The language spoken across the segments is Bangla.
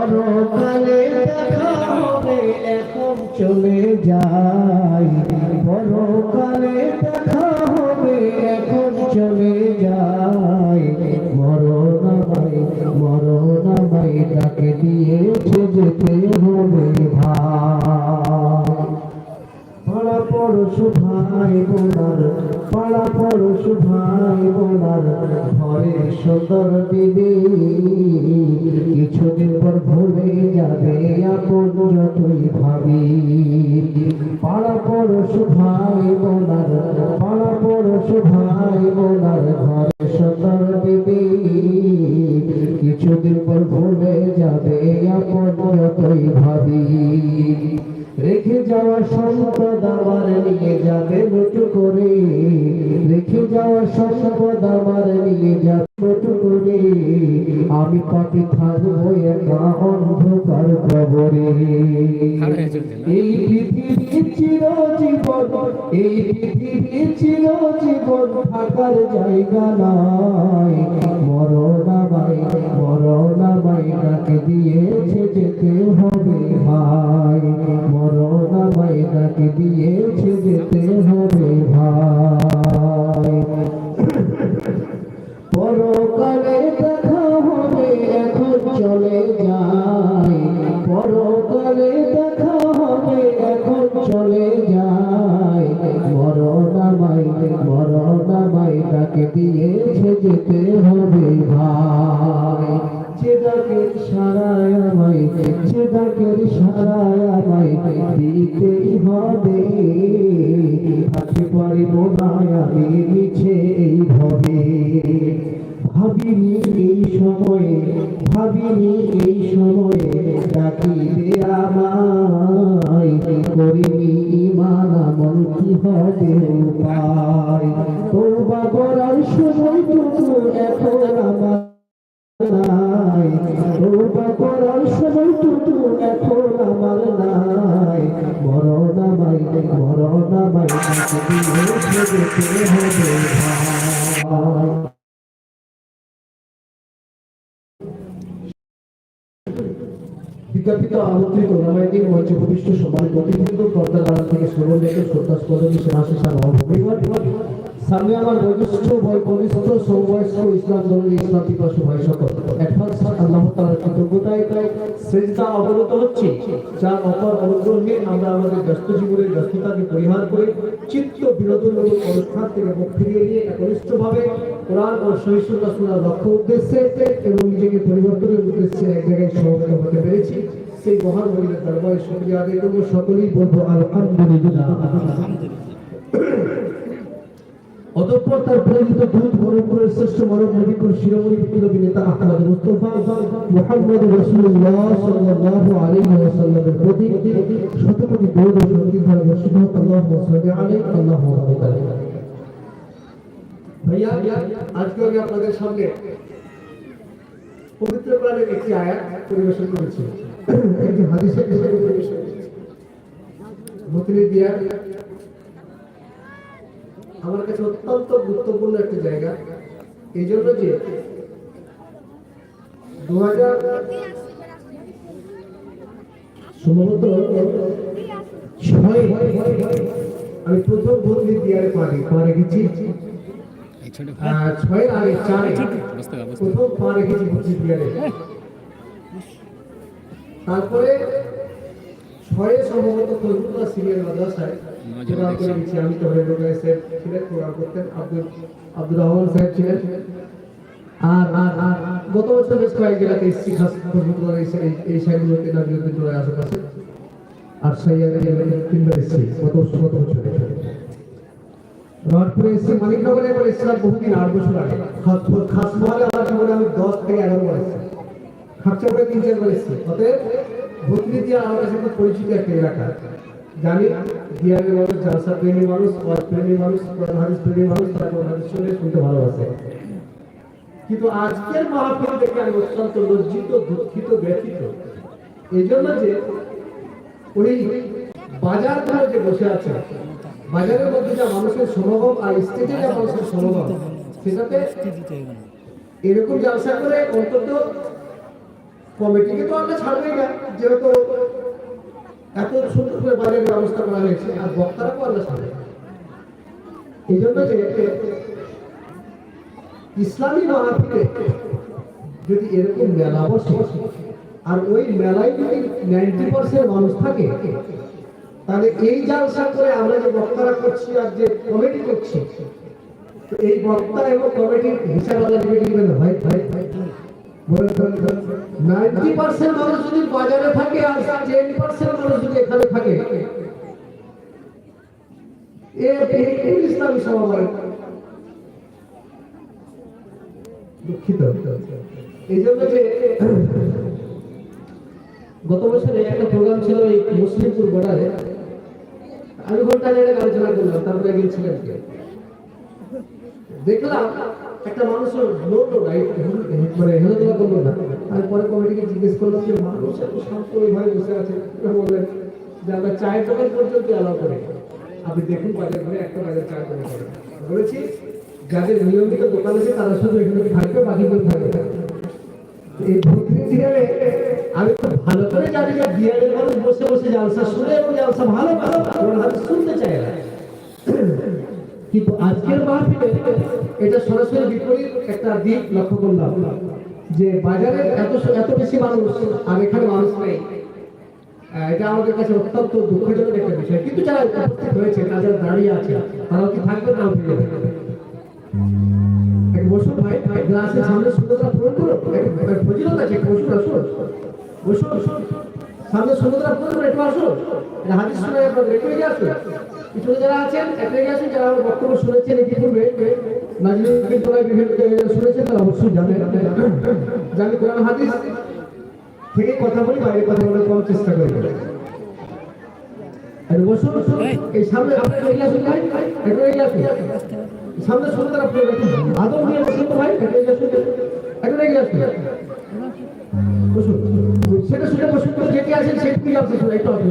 পরকালে চলে যাই। পরকালে দেখা হবে, এখন চলে যাই। ডাকে দিয়েছে যেতে হবে পাড়া বোনার পাড়া বোনার, ঘরে সুন্দর দিদি আপন যতই ভাবি, পাড়া পড়শু ভাই বোনার পাড়া পড়শু ভাই বোনার ঘরে সুন্দর দিদি কিছুদিন পর ভুলে যাবে আপন যতই ভাবি। রেখে যাওয়া সম্পদ আমার নিয়ে যাবে লুটু করে। রেখে যাওয়া সম্পদ আমার একা অন্ধকার কবরে এই পৃথিবী চিরজীবন এই পৃথিবী চিরজীবন থাকার জায়গা নয়। মরণাবাই মরণাবাই ডাকে দিয়েছে যেতে হবে ভাই। মরণাবাই ডাকে দিয়েছে যেতে হবে ভাই। ডাকে দিয়েছে যেতে হবে ভাই। যে সারায় আমায়, যে সারায় আমায় দিতেই হবে। থাকতে পারিব না আমি এই ভবে। ভাবিনি এই সময়ে, ভাবিনি এই সময়ে ডাকিবে আমায়। করিনি ইমান আমল কি হবে উপায় তোবা নাই তোবা করার সময় টুকু এখন আমার নাই ডাকে দিয়েছে হবে ভাই বিজ্ঞাপিত আমন্ত্রিত রামায়ণিক মঞ্চে প্রতিষ্ঠ সমাজ প্রতিনিধি পর্দা দ্বারা থেকে শ্রবণ রেখে শ্রদ্ধা স্পন্দনী সেনাশিসা নবভূমিগণ সামনে আমার বয়োজ্যেষ্ঠ বয় কনিষ্ঠ সমবয়স্ক, ইসলাম ধর্মী ইসলাম পিপাসু ভাই সকল। অ্যাডভান্স তাআলার কৃতজ্ঞতায় শ্রেষ্ঠা অবনত হচ্ছে। যার অপর অনুগ্রহে আমরা আমাদের ব্যস্ত জীবনের ব্যস্ততাকে পরিহার করে চিত্ত বিনোদনমূলক অনুষ্ঠান থেকে মুখ ফিরিয়ে নিয়ে একনিষ্ঠভাবে কোরআন ও সহিষ্ণুতা শোনার লক্ষ্য উদ্দেশ্যে এবং নিজেকে পরিবর্তনের উদ্দেশ্যে এক জায়গায় সমবেত হতে পেরেছি। সেই মহান মহিলার দরবারে আদায় করব। সকলেই বলব, আলহামদুলিল্লাহ। অতঃপর তার প্রেরিত দূত মরমপুরের শ্রেষ্ঠ মানব নবীকুল শিরোমণি বিপ্লবী নেতা আহমদ মুস্তফা মুহাম্মদ রাসূলুল্লাহ সাল্লাল্লাহু আলাইহি ওয়াসাল্লামের প্রতি শতকোটি দরুদ ও সংকীর্তন বর্ষিত হোক আল্লাহুম্মা সাল্লি আলাইহি আল্লাহুম্মা বারিক ভাইয়া, আজকে আমি আপনাদের সামনে পবিত্র কোরআনের একটি আয়াত পরিবেশন করেছি। একটি হাদিসের বিষয়ে পরিবেশন করেছি। মতিনি দিয়া আমার কাছে অত্যন্ত গুরুত্বপূর্ণ একটি জায়গা। এই জন্য যে দু হাজার সম্ভবত আমি প্রথম বন্দি দিয়ারে পারি পা রেখেছি। আহ, ছয় আগে চারে প্রথম পা রেখেছি বন্দি দিয়ারে তারপরে ছয়ে সম্ভবত কলকাতা সিনিয়র মাদ্রাসায় কোরআন করে দিচ্ছি হয়ে ঢুকে স্যার ছিলেন কোরআন করতেন আব্দুল আব্দুর রহমান সাহেব ছিলেন। আর আর আর আর গত বছর বেশ কয়েক জেলাতে এসছি খাস এই সাইডগুলোতে নাজিরুদ্দিন চলে আশেপাশে। আর সাইয়ারে তিনবার এসছি গত বছর গত বছর। রডপুরে এসছি মানিকনগরে এবার এসছিলাম বহুদিন আট বছর আগে। খাস খাস মহলে আমার জীবনে আমি দশ থেকে এগারো বার এসেছি। খাপচাপড়ে তিন চারবার এসেছি। অতএব আমার কাছে পরিচিত একটা এলাকা। জানি দিয়ারের মানুষ, জালসা প্রেমী মানুষ ওয়াজ প্রেমী মানুষ, কোরআন হাদিস প্রেমী মানুষ তারা কোরআন হাদিস শুনে শুনতে ভালোবাসে। কিন্তু আজকের মাহফিল দেখে আমি অত্যন্ত লজ্জিত, দুঃখিত, ব্যথিত। এই জন্য যে ওই বাজার ধরে যে বসে আছে বাজারের মধ্যে যা মানুষের সমাগম আর স্টেজে যা মানুষের সমাগম, সেটাতে এরকম জালসা করে অন্তত কমিটিকে তো আমরা ছাড়বেই না, যেহেতু এত সুন্দর করে বাজারের ব্যবস্থা করা হয়েছে, আর বক্তারাকেও আমরা ছাড়বে না। এই জন্য যে ইসলামী মাহফিলে যদি এরকম মেলা বসে, আর ওই মেলায় যদি নাইনটি পার্সেন্ট মানুষ থাকে, তাহলে এই জালসা করে আমরা যে বক্তারা করছি আর যে কমিটি করছি এই বক্তা এবং কমিটির হিসাব আলাদা দিবে ভাই ভাই ভাই গত বছরে একটা প্রোগ্রাম ছিল এই মুসলিমপুর বর্ডারে। আমি ঘণ্টা আলোচনা করলাম তারপরে গিয়েছিলেন দেখলাম একটা মানুষ লড়লো না মানে হেলদোলা করল না। আমি পরে কমিটিকে জিজ্ঞেস করলাম যে, মানুষ এত শান্ত ওইভাবে বসে আছে? বললেন, যে আমরা চায়ের দোকান পর্যন্ত অ্যালাউ করে। আপনি দেখুন বাজার ঘরে একটা বাজার চায়ের দোকান করে বলেছি, যাদের নিয়মিত দোকান আছে, তারা শুধু এখানে থাকবে বাকিগুলো থাকবে এই ভর্তি সিরিয়ালে আমি খুব ভালো করে জানি যে বিহারের মানুষ বসে বসে জালসা শুনে এবং জালসা ভালো ভালো শুনতে চায় না। কিন্তু আজকের মাহফিলে এটা সরাসরি বিপরীত একটা দিক লক্ষ্য করলাম যে বাজারে এত এত বেশি মানুষ আর এখানে মানুষ নেই। এটা আমাদের কাছে অত্যন্ত দুঃখজনক একটা বিষয়। কিন্তু যারা উপস্থিত হয়েছে দাঁড়িয়ে আছে, তারাও কি থাকবে না ফিরে বসুন ভাই গ্লাসের সামনে সুন্দরতা পূরণ করো ফজিলত আছে বসুন, আসুন। বসুন সামনে সুন্দরতা পূরণ করে একটু আসুন। আসুন। পিছনে যারা আছেন আসুন যারা আমার বক্তব্য শুনেছেন ইতিপূর্বে নাজিমের বিভিন্ন শুনেছেন তারা অবশ্যই জানেন। জানি কোরআন হাদিস? থেকে কথা বলি বাইরে কথা বলার কম চেষ্টা করি আরে বসুন বসুন। এই। সামনে আপনার সামনে শুনতে বসুন তো ভাই। একটু বসুন। সেটা শুনে বসুন। যেটি আছেন সেটি আপনি একটু আপনি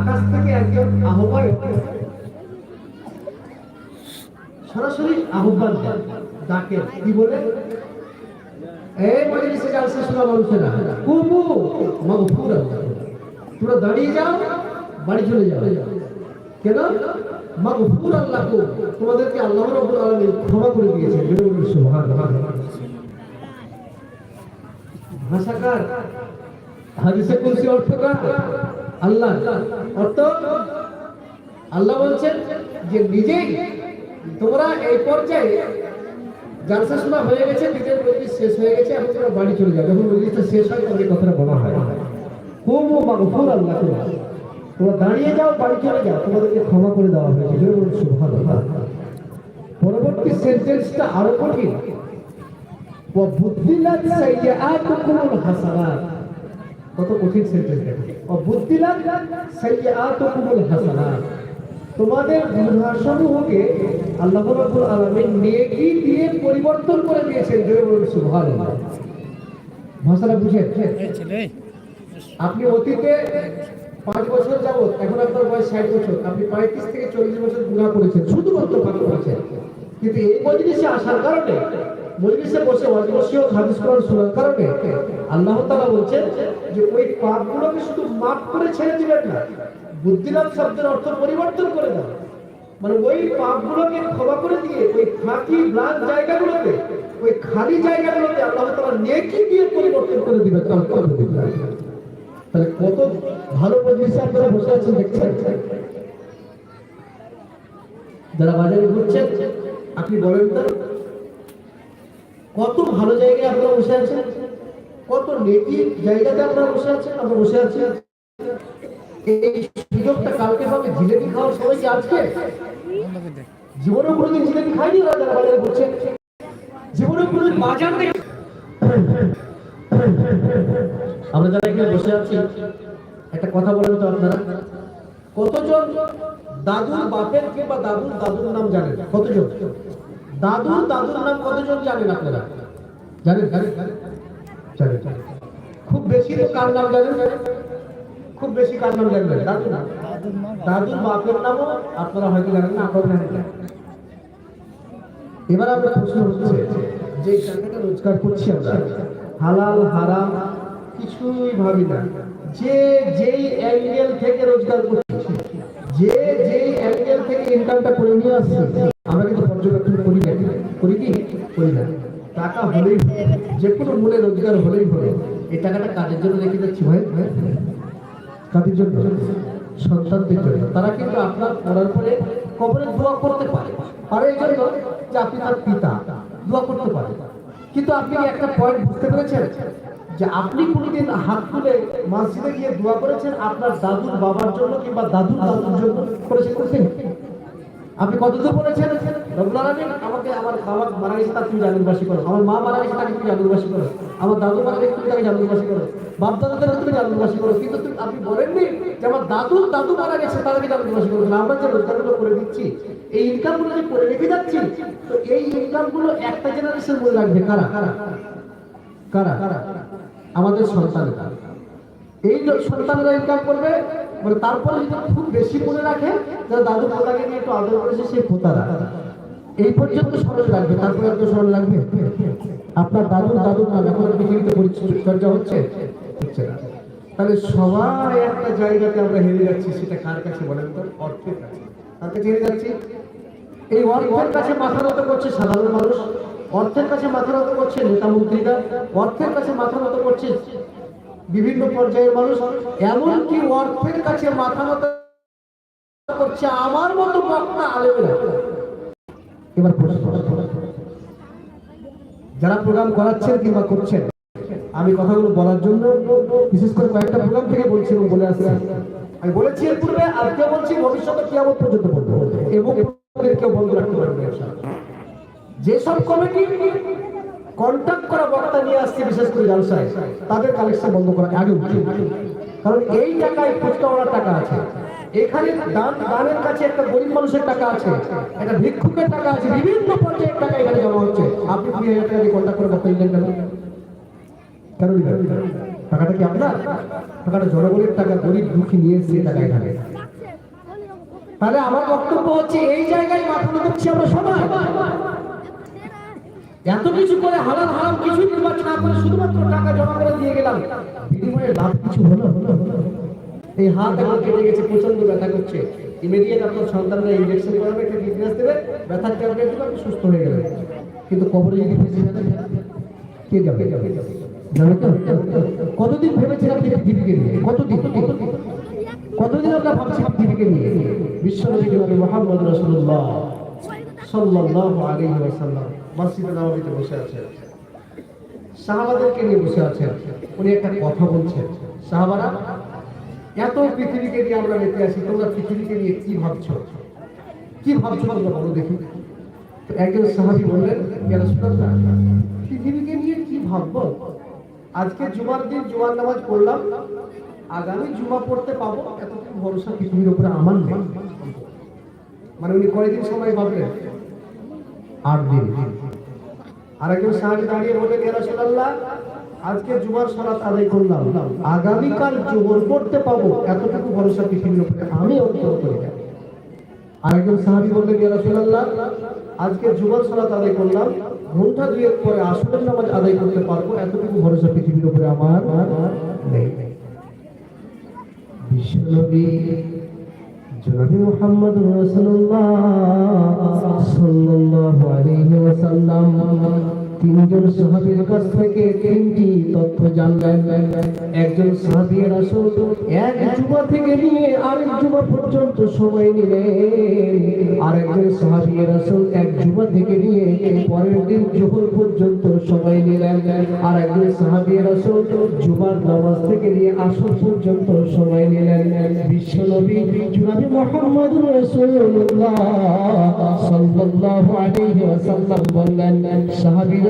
আকাশ থেকে একজন আহ্বায়ক। সরাসরি আহ্বান ডাকে কি বলে? এই মজলিসে জালসা শোনা মানুষেরা কুমু মাগফুরা তোমরা দাঁড়িয়ে যাও, বাড়ি চলে যাও। কেন? মাগফুর আল্লাহ তোমাদেরকে আল্লাহ রাব্বুল আলামিন ক্ষমা করে দিয়েছেন। জোরে সুবহানাল্লাহ। ভাষাকার। হাদিসে কুলসি অর্থকার? আল্লাহ। অর্থাৎ আল্লাহ বলছেন যে নিজেই তোমরা এই পর্যায়ে জালসা শোনা হয়ে গেছে, নিজের মজলিস শেষ হয়ে গেছে, এখন তোমরা বাড়ি চলে যাবে এখন মজলিসটা শেষ হয় তাদের কথাটা বলা হয়। খুব মাগফুর আল্লাহ। তোমরা দাঁড়িয়ে যাও, বাড়ি চলে যাও। তোমাদেরকে ক্ষমা করে দেওয়া হয়েছে। যেটা বলুন সুভান পরবর্তী সেন্টেন্সটা আরও কঠিন। বুদ্ধিলাত সাইয়াআতুকুমুল হাসানাত। কত কঠিন সেন্টেন্স দেখো তোমাদের আল্লাহ দিয়ে পরিবর্তন করে দিয়েছেন বলুন ভাষাটা আপনি অতীতে পাঁচ বছর যাবত এখন আপনার বয়স ষাট বছর, আপনি পঁয়ত্রিশ থেকে চল্লিশ বছর গুণা করেছেন, শুধুমাত্র পাপ করেছেন। কিন্তু এই মজলিসে আসার কারণে মজলিসে বসে অজবসীয় হাদিস কোরআন শোনার কারণে আল্লাহ তাআলা বলছেন যে ওই পাপগুলোকে শুধু মাফ করে ছেড়ে দিবেন না বুদ্ধিলাভ শব্দের অর্থ পরিবর্তন করে দেন। মানে ওই পাপগুলোকে ক্ষমা করে দিয়ে ওই ফাঁকি ব্লান জায়গাগুলোতে, ওই খালি জায়গাগুলোতে আল্লাহ তাআলা নেকি দিয়ে পরিবর্তন করে দিবেন তাহলে কত ভালো পজিশন আপনারা বসে আছেন দেখছেন? যারা বাজারে ঘুরছেন, আপনি বলেন তো। কত ভালো জায়গায় আপনারা বসে আছেন? কত নেকি জায়গাতে আপনারা বসে আছেন? আমরা বসে আছি। এই সুযোগটা কালকে পাবে জিলেপি খাওয়ার সময় কি আজকে? জীবনে কোনোদিন জিলেপি খাইনি ওরা যারা বাজারে ঘুরছে জীবনে কোনোদিন বাজার থেকে আমরা যারা এখানে বসে আছি, একটা কথা বলেন তো আপনারা। কতজন দাদুর বাপের কিংবা দাদুর দাদুর নাম জানেন? কতজন? দাদুর দাদুর নাম কতজন জানেন আপনারা? জানেন? জানেন। জানেন খুব বেশি তো কার নাম জানেন? খুব বেশি কার নাম জানেন? দাদু না দাদুর বাপের নামও আপনারা হয়তো জানেন না আপনারা জানেন এবার আমরা প্রশ্ন হচ্ছে, যে টাকাটা রোজগার করছি আমরা, হালাল, হারাম, কিছুই ভাবি না। যে যেই অ্যাঙ্গেল থেকে রোজগার করছি, যে যেই অ্যাঙ্গেল থেকে ইনকামটা করে নিয়ে আসছি আমরা কিন্তু পর্যবেক্ষণ করি না। করি কি? করি না। টাকা হলেই যে কোনো মূলে রোজগার হলেই হলো এই টাকাটা কাজের জন্য রেখে যাচ্ছি ভাই? ভাই কাদের জন্য? সন্তানদের জন্য। তারা কিন্তু আপনার পড়ার পরে কবরে দোয়া করতে পারে। পারে এই জন্য যে আপনি তার পিতা। দোয়া করতে পারে। কিন্তু আপনি একটা পয়েন্ট বুঝতে পেরেছেন? যে আপনি কোনোদিন হাত তুলে মসজিদে গিয়ে দোয়া করেছেন আপনার দাদুর বাবার জন্য কিংবা দাদুর দাদুর জন্য করেছেন? আপনি কতদূর বলেছেন? আমাকে আমার আমার মারা গেছে, তার তুমি জানুবাসী করো। আমার মা মারা গেছে, তাকে তুমি জানুবাসী করো। আমার দাদু মারা গেছে, তুমি তাকে জানুবাসী করো। বাপ দাদাদের তুমি জানুবাসী করো। কিন্তু তুমি আপনি বলেননি যে আমার দাদু দাদু মারা গেছে তাদেরকে জানুবাসী করো আমরা যে রোজগারগুলো করে দিচ্ছি, এই ইনকামগুলো যে করে রেখে যাচ্ছি, তো এই ইনকামগুলো একটা জেনারেশন মনে রাখবে কারা কারা? কারা? কারা? আমাদের সন্তানরা। এই সন্তানরা ইনকাম করবে মানে তারপরে যদি খুব বেশি মনে রাখে যারা দাদু পোতাকে নিয়ে একটু আদর করেছে সেই পোতারা। এই পর্যন্ত স্মরণ রাখবে তারপরে একটু স্মরণ রাখবে আপনার দাদুর দাদুর নাম, এখন পৃথিবীতে পরিচর্যা হচ্ছে? হচ্ছে তাহলে সবাই একটা জায়গাতে আমরা হেরে যাচ্ছি, সেটা কার কাছে বলেন তো? অর্থের কাছে। কার কাছে হেরে যাচ্ছি? এই অর্থের কাছে মাথা নত করছে সাধারণ মানুষ, অর্থের কাছে মাথা নত করছে নেতা মন্ত্রীরা, অর্থের কাছে মাথা নত করছে বিভিন্ন পর্যায়ের মানুষ এমনকি অর্থের কাছে মাথা নত করছে আমার মতো বক্তা আলেমেরা। এবার যারা প্রোগ্রাম করাচ্ছেন কিংবা করছেন, আমি কথাগুলো বলার জন্য বিশেষ করে কয়েকটা প্রোগ্রাম থেকে বলছি এবং বলে আসছি। আমি বলেছি এর পূর্বে আজকে বলছি ভবিষ্যতে কিয়ামত পর্যন্ত বলব। এবং কেউ বন্ধ রাখতে পারবে যেসব কমিটি কন্ট্যাক্ট করা বক্তা নিয়ে আসছে, বিশেষ করে জালসায় তাদের কালেকশন বন্ধ করা, আগে উচিত কারণ এই টাকায় ফুচকাওয়ালার টাকা আছে। এখানে দান, দানের কাছে একটা গরিব মানুষের টাকা আছে, একটা ভিক্ষুকের টাকা আছে, বিভিন্ন পর্যায়ের টাকা এখানে জমা হচ্ছে। আপনি কুড়ি হাজার টাকা দিয়ে কন্ট্যাক্ট করে বক্তা নিলেন কেন? কেন টাকাটা কি আপনার? টাকাটা জনগণের টাকা, গরিব দুঃখী নিয়ে এসে টাকা এখানে। তাহলে আমার বক্তব্য হচ্ছে, এই জায়গায় মাথা করছি আমরা সবাই। এত কিছু করে হালাল হারাম কিছু নির্বাচন না করে শুধুমাত্র টাকা জমা করে দিয়ে গেলাম। বিনিময়ে লাভ কিছু হলো। এই হাত এখন কেটে গেছে প্রচণ্ড ব্যথা করছে। ইমিডিয়েট আপনার সন্তানরা ইনজেকশন করাবে, একটা বিজনেস দেবে, ব্যথার ট্যাবলেট দেবে আপনি সুস্থ হয়ে গেলেন। কিন্তু কবরে যদি ফেসে যাবে কে যাবে? যাবে তো? কতদিন ভেবেছেন আপনি পৃথিবীকে নিয়ে? কতদিন? কতদিন আমরা ভাবছি পৃথিবীকে নিয়ে? বিশ্বনবী নবী মোহাম্মদ রাসূলুল্লাহ। সাল্লাল্লাহু আলাইহি ওয়াসাল্লাম মসজিদে নববীতে বসে আছেন। সাহাবাদেরকে নিয়ে বসে আছেন। উনি একটা কথা বলছেন। সাহাবারা এত পৃথিবীকে নিয়ে আমরা মেতে আছি তোমরা পৃথিবীকে নিয়ে কি ভাবছ? কি ভাবছ তোমরা বলো দেখি। একজন সাহাবী বললেন "ইয়া রাসূলুল্লাহ, পৃথিবীকে নিয়ে কি ভাববো? আজকে জুমার দিন জুমার নামাজ পড়লাম আগামী জুমা পড়তে পাবো এতটুকু ভরসা পৃথিবীর উপরে আমার নেই। মানে উনি কয়দিন সময় ভাবলেন? আট দিন। আর একজন সাহাবী দাঁড়িয়ে বললেন ইয়া রাসূলুল্লাহ আজকে জুমার সালাত আদায় করলাম। আগামীকাল জোহর করতে পাবো। এতটুকু ভরসা পৃথিবীর উপরে আমি অন্তর করি আরেকজন সাহাবী বললেন ইয়া রাসূলুল্লাহ আজকে জুমার সালাত আদায় করলাম। ঘণ্টা দুয়েক পরে আসরের নামাজ আদায় করতে পারব। এতটুকু ভরসা পৃথিবীর উপরে আমার নেই। বিশ্বনবী জনাবি মুহাম্মদ রাসূলুল্লাহ সাল্লাল্লাহু আলাইহি ওয়াসাল্লাম। তিনজন সাহাবীর কাছ থেকে তিনটি তথ্য জানলেন। একজন সাহাবী রাসূল এক জুমা থেকে নিয়ে আরেক জুমা পর্যন্ত সময় নিলেন। আরেকজন সাহাবী রাসূল এক জুমা থেকে নিয়ে পরের দিন জোহর পর্যন্ত সময় নিলেন। আর একজন সাহাবী রাসূল জুমার নামাজ থেকে নিয়ে আসর পর্যন্ত সময় নিলেন। বিশ্বনবী জনাবি মুহাম্মদ রাসূলুল্লাহ সাল্লাল্লাহু আলাইহি ওয়াসাল্লাম বললেন, সাহাবীরা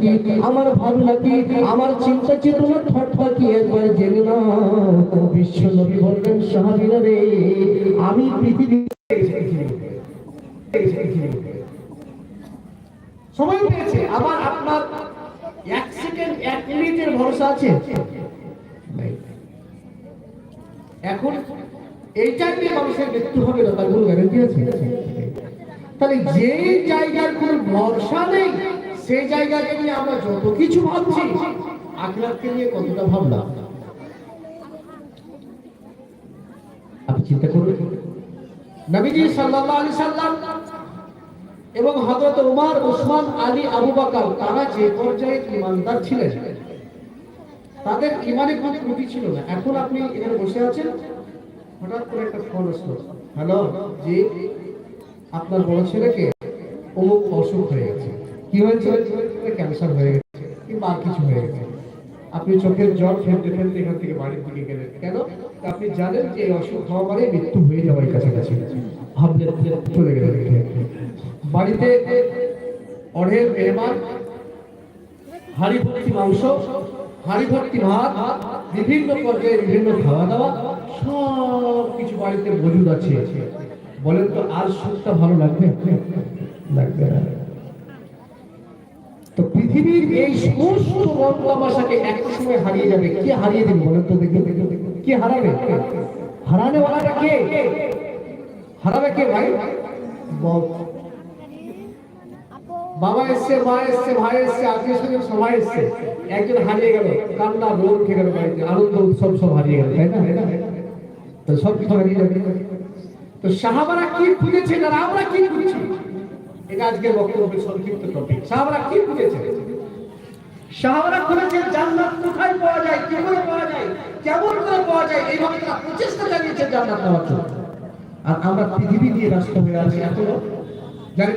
কি আমার ভাবনা কি আমার চিন্তা চেতনা ঠাট্টা কি একবার জেনে না বিশ্ব নবী বললেন, সাহাবীরা রে, আমি পৃথিবী সময় পেয়েছে। আবার আপনার এক সেকেন্ড, এক মিনিটের ভরসা আছে? এখন এইটা নিয়ে মানুষের মৃত্যু হবে না, তার কোনো গ্যারান্টি আছে? তাহলে যে জায়গার কোনো ভরসা নেই সেই জায়গাকে নিয়ে আমরা যত কিছু ভাবছি আখলাককে নিয়ে কতটা ভাবলাম? আপনি চিন্তা করবেন? নবীজি সাল্লাল্লাহু আলাইহি সাল্লাম এবং হযরত ওমর ওসমান আলী, আবু বকর, তারা যে পর্যায়ে ছিলেন, তাদের ইমানে কোনো ত্রুটি ছিল না। এখন আপনি এখানে বসে আছেন, হঠাৎ করে একটা ফোন আসলো। হ্যালো, জি, আপনার বড় ছেলেকে অমুক অসুখ হয়ে গেছে। কি হয়েছে? ক্যান্সার হয়ে গেছে কিংবা আর কিছু হয়ে গেছে। আপনি চোখের জল ফেলতে ফেলতে এখান থেকে বাড়ির দিকে গেলেন কেন? আপনি জানেন যে এই অসুখ হওয়া মানে মৃত্যু হয়ে যাওয়ার কাছাকাছি। ভাবলেন চলে গেলেন। বাড়িতে অঢের মেহমান হাড়ি ভর্তি মাংস হাড়ি ভর্তি ভাত বিভিন্ন পর্যায়ে বিভিন্ন খাওয়া দাওয়া সব কিছু বাড়িতে মজুদ আছে। বলেন তো আর সুখটা ভালো লাগবে? লাগবে না। তো পৃথিবীর এই সমস্ত একটা সময় হারিয়ে যাবে। কে হারিয়ে দেবে বলেন তো দেখে। দেখে কে হারাবে? হারানে কে? হারাবে কে ভাই? বাবা এসছে, মা এসছে, ভাই এসছে, আত্মীয় স্বজন সবাই এসছে। একজন হারিয়ে গেল, কান্না রোগ গেল বাড়িতে, আনন্দ, উৎসব সব হারিয়ে গেল, তাই না? তো সব কিছু হারিয়ে যাবে। তো সাহাবারা কি খুঁজেছেন আর আমরা কি খুঁজছি? এটা আজকের বক্তব্যের সংক্ষিপ্ত টপিক। সাহাবারা কি বুঝেছে? সাহাবারা খুঁজেছেন জান্নাত কোথায় পাওয়া যায় কি পাওয়া যায়, কেমন করে পাওয়া যায়, এইভাবে তারা প্রচেষ্টা চালিয়েছে জান্নাত পাওয়ার জন্য। আর আমরা পৃথিবী দিয়ে রাষ্ট্র হয়ে আছি এখনও।